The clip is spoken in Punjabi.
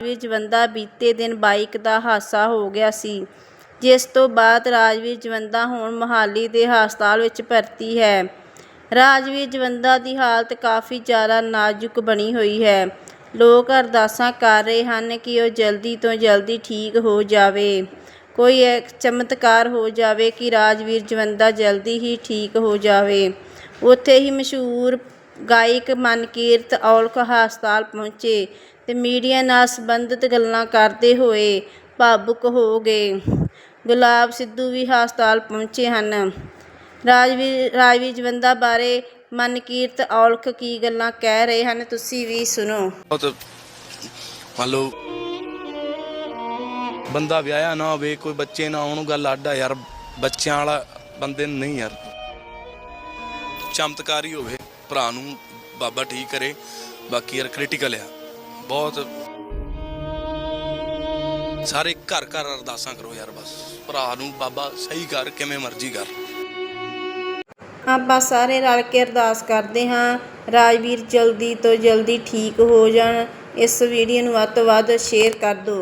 ਰਾਜਵੀਰ ਜਵੰਦਾ ਬੀਤੇ ਦਿਨ ਬਾਈਕ ਦਾ ਹਾਦਸਾ ਹੋ ਗਿਆ ਸੀ, ਜਿਸ ਤੋਂ ਬਾਅਦ ਰਾਜਵੀਰ ਜਵੰਦਾ ਹੁਣ ਮੁਹਾਲੀ ਦੇ ਹਸਪਤਾਲ ਵਿੱਚ ਭਰਤੀ ਹੈ। ਰਾਜਵੀਰ ਜਵੰਦਾ ਦੀ ਹਾਲਤ ਕਾਫੀ ਜ਼ਿਆਦਾ ਨਾਜ਼ੁਕ ਬਣੀ ਹੋਈ ਹੈ। ਲੋਕ ਅਰਦਾਸਾਂ ਕਰ ਰਹੇ ਹਨ ਕਿ ਉਹ ਜਲਦੀ ਤੋਂ ਜਲਦੀ ਠੀਕ ਹੋ ਜਾਵੇ। ਕੋਈ ਇੱਕ ਚਮਤਕਾਰ ਹੋ ਜਾਵੇ ਕਿ ਰਾਜਵੀਰ ਜਵੰਦਾ ਜਲਦੀ ਹੀ ਠੀਕ ਹੋ ਜਾਵੇ। ਉੱਥੇ ਹੀ ਮਸ਼ਹੂਰ ਗਾਇਕ ਮਨਕੀਰਤ ਔਲਖ ਹਸਪਤਾਲ ਪਹੁੰਚੇ ਤੇ ਮੀਡੀਆ ਨਾਲ ਸੰਬੰਧਿਤ ਗੱਲਾਂ ਕਰਦੇ ਹੋਏ ਭਾਵੁਕ ਹੋ ਗਏ। ਗੁਲਾਬ ਸਿੱਧੂ ਵੀ ਹਸਪਤਾਲ ਪਹੁੰਚੇ ਹਨ। ਰਾਜਵੀਰ ਰਾਜਵੀਰ ਜਵੰਦਾ ਬਾਰੇ ਮਨਕੀਰਤ ਔਲਖ ਕੀ ਗੱਲਾਂ ਕਹਿ ਰਹੇ ਹਨ, ਤੁਸੀਂ ਵੀ ਸੁਣੋ। ਬਹੁਤ ਮੰਨ ਲਓ ਬੰਦਾ ਵਿਆਹਿਆ ਨਾ ਹੋਵੇ, ਕੋਈ ਬੱਚੇ ਨਾ ਹੋਣ ਗੱਲ ਅੱਡ ਆ ਯਾਰ। ਬੱਚਿਆਂ ਵਾਲਾ ਬੰਦੇ ਨੂੰ ਨਹੀਂ ਯਾਰ। ਚਮਤਕਾਰੀ ਹੋਵੇ। ਭਰਾ ਨੂੰ ਬਾਬਾ ਠੀਕ ਕਰੇ, ਬਾਕੀ ਯਾਰ ਕ੍ਰਿਟੀਕਲ ਆ। ਬਹੁਤ ਸਾਰੇ ਘਰ ਘਰ ਅਰਦਾਸਾਂ ਕਰੋ ਯਾਰ ਬਸ। ਭਰਾ ਨੂੰ ਬਾਬਾ ਸਹੀ ਕਰ, ਕਿਵੇਂ ਮਰਜ਼ੀ ਕਰ। ਆਪਾਂ ਸਾਰੇ ਰਲ ਕੇ ਅਰਦਾਸ ਕਰਦੇ ਹਾਂ, ਰਾਜਵੀਰ ਜਲਦੀ ਤੋਂ ਜਲਦੀ ਠੀਕ ਹੋ ਜਾਣ। ਇਸ ਵੀਡੀਓ ਨੂੰ ਵੱਧ ਤੋਂ ਵੱਧ ਸ਼ੇਅਰ ਕਰ ਦਿਓ।